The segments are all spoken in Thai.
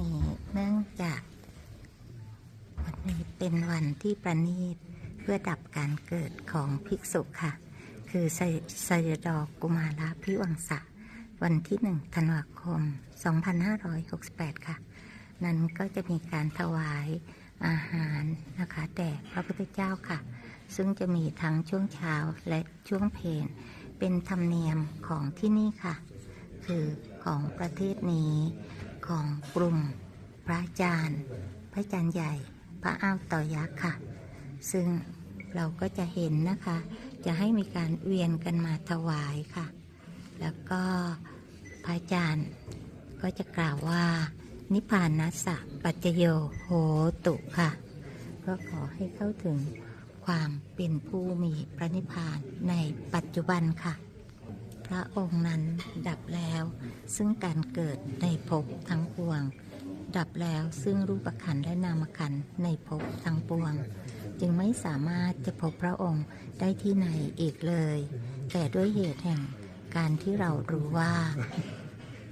นี้เนื่องจาก วันนี้เป็นวันที่ประณีตเพื่อดับการเกิดของภิกษุค่ะ คือไสไสยดอกกุมาราพิวังสะ วันที่หนึ่งธันวาคม 2568 ค่ะ นั้นก็จะมีการถวายอาหารนะคะแด่พระพุทธเจ้าค่ะ ซึ่งจะมีทั้งช่วงเช้าและช่วงเพลนเป็นธรรมเนียมของที่นี่ค่ะ คือของประเทศนี้ ของกลุ่มพระอาจารย์ พระอาจารย์ใหญ่ พระอ้าวต่อยักษ์ค่ะ ซึ่งเราก็จะเห็นนะคะ จะให้มีการเวียนกันมาถวายค่ะ แล้วก็พระอาจารย์ก็จะกล่าวว่า นิพพานัสสะปัจโยโหตุค่ะ ก็ขอให้เข้าถึงความเป็นผู้มีพระนิพพานในปัจจุบันค่ะ ระองค์นั้นดับแล้ว ซึ่งการเกิดในภพทั้งปวง ดับแล้วซึ่งรูปขันและนามขันในภพทั้งปวง จึงไม่สามารถจะพบพระองค์ได้ที่ไหนอีกเลย แต่ด้วยเหตุแห่งการที่เรารู้ว่า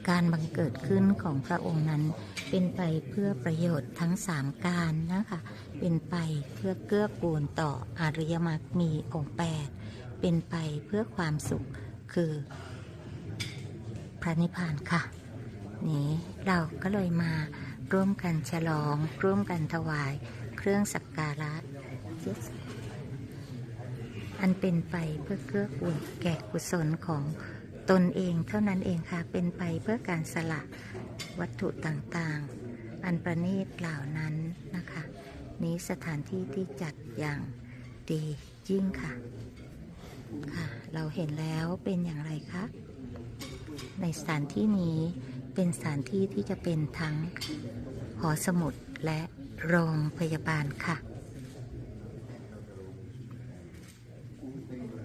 การบังเกิดขึ้นของพระองค์นั้นเป็นไปเพื่อประโยชน์ทั้งสามการนะคะ เป็นไปเพื่อเกื้อกูลต่ออริยมรรคมีองค์แปดเป็นไปเพื่อความสุข คือ พระนิพพานค่ะ นี้เราก็เลยมาร่วมกันฉลอง ร่วมกันถวายเครื่องสักการะ อันเป็นไปเพื่อเกื้อกูลแก่กุศลของตนเองเท่านั้นเองค่ะ เป็นไปเพื่อการสละวัตถุต่างๆ อันประณีตเหล่านั้นนะคะ นี้สถานที่ที่จัดอย่างดียิ่งค่ะ ค่ะ เราเห็นแล้วเป็นอย่างไรคะ ในสถานที่นี้เป็นสถานที่ที่จะเป็นทั้งหอสมุดและโรงพยาบาลค่ะ